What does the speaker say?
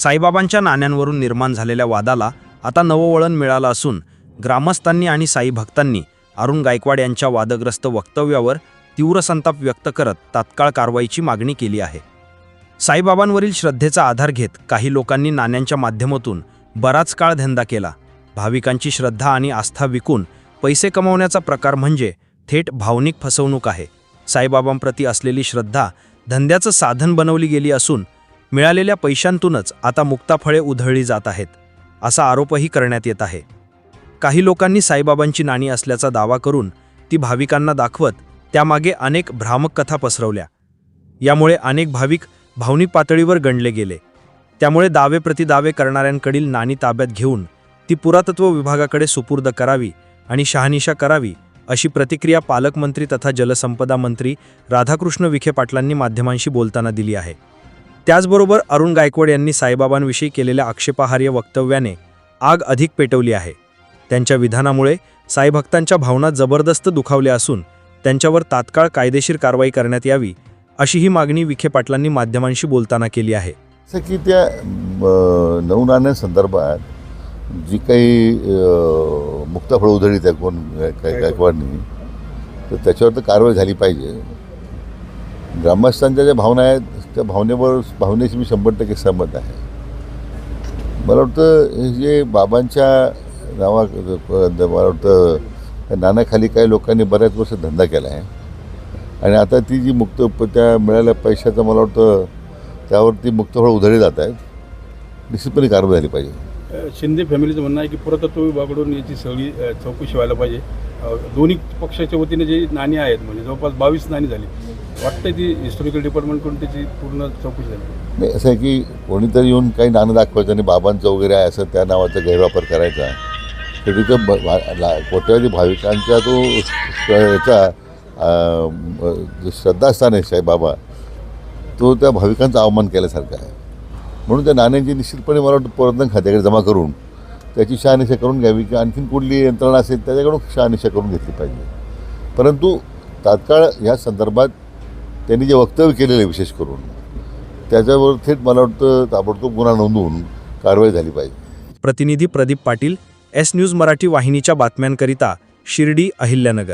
साईबाबांच्या नाण्यांवरून निर्माण झालेल्या वादाला आता नवं वळण मिळालं असून ग्रामस्थांनी आणि साई भक्तांनी अरुण गायकवाड यांच्या वादग्रस्त वक्तव्यावर तीव्र संताप व्यक्त करत तात्काळ कारवाईची मागणी केली आहे. साईबाबांवरील श्रद्धेचा आधार घेत काही लोकांनी नाण्यांच्या माध्यमातून बराच काळ धंदा केला. भाविकांची श्रद्धा आणि आस्था विकून पैसे कमवण्याचा प्रकार म्हणजे थेट भावनिक फसवणूक आहे. साईबाबांप्रती असलेली श्रद्धा धंद्याचं साधन बनवली गेली असून मिळालेल्या पैशांतूनच आता मुक्ताफळे उधळली जात आहेत असा आरोपही करण्यात येत आहे. काही लोकांनी साईबाबांची नाणी असल्याचा दावा करून ती भाविकांना दाखवत त्यामागे अनेक भ्रामक कथा पसरवल्या. यामुळे अनेक भाविक भावनिक पातळीवर गणले गेले. त्यामुळे दावे प्रतिदावे करणाऱ्यांकडील नाणी ताब्यात घेऊन ती पुरातत्व विभागाकडे सुपूर्द करावी आणि शहानिशा करावी अशी प्रतिक्रिया पालकमंत्री तथा जलसंपदा मंत्री राधाकृष्ण विखे पाटलांनी माध्यमांशी बोलताना दिली आहे. त्याचबरोबर अरुण गायकवाड यांनी साईबाबांविषयी केलेल्या आक्षेपाहार्य वक्तव्याने आग अधिक पेटवली आहे. त्यांच्या विधानामुळे साईभक्तांच्या भावना जबरदस्त दुखावल्या असून त्यांच्यावर तात्काळ कायदेशीर कारवाई करण्यात यावी अशी ही मागणी विखे पाटलांनी माध्यमांशी बोलताना केली आहे. जसं की त्या अं, संदर्भात जी काही अं, मुक्ताफळ उधळी त्या कोण गायकवाडनी तर त्याच्यावर तर कारवाई झाली पाहिजे. ग्रामस्थांच्या ज्या भावना आहेत त्या भावनेवर भावनेशी मी शंभर टक्के सहमत आहे. मला वाटतं हे जे बाबांच्या नावा मला वाटतं नानाखाली नाण्याखाली काही लोकांनी बऱ्याच वर्ष धंदा केला आहे. आणि आता ती जी मुक्त त्या मिळाल्या पैशाचं मला वाटतं त्यावरती मुक्त फळ उधळली जात आहेत. निश्चितपणे कारवाई झाली पाहिजे. शिंदे फॅमिलीचं म्हणणं आहे की पुरातत्व विभागाकडून याची सगळी चौकशी व्हायला पाहिजे. दोन्ही पक्षाच्या वतीने जी नाणी आहेत म्हणजे जवळपास बावीस नाणी झाली. वाटतं ती हिस्टॉरिकल डिपार्टमेंटकडून त्याची पूर्ण चौकशी झाली. नाही असं आहे की कोणीतरी येऊन काही नाणं दाखवायचं आणि बाबांचं वगैरे आहे असं त्या नावाचा गैरवापर करायचा तर तिथं ब- भा- ला- कोट्यावधी भाविकांचा तो याचा अं, श्रद्धास्थान आहे साईबाबा तो त्या भाविकांचा अवमान केल्यासारखा आहे. म्हणून त्या नाण्यांची निश्चितपणे मला वाटतं प्रवर्तन खात्याकडे जमा करून त्याची शहानिशा करून घ्यावी किंवा आणखीन कुठली यंत्रणा असेल त्याच्याकडून शहानिशा करून घेतली पाहिजे. परंतु तात्काळ या संदर्भात त्यांनी जे वक्तव्य केलेलं आहे विशेष करून त्याच्यावर थेट मला वाटतं ताबडतोब गुन्हा नोंदवून कारवाई झाली पाहिजे. प्रतिनिधी प्रदीप पाटील एस न्यूज मराठी वाहिनीच्या बातम्यांकरिता शिर्डी अहिल्यानगर.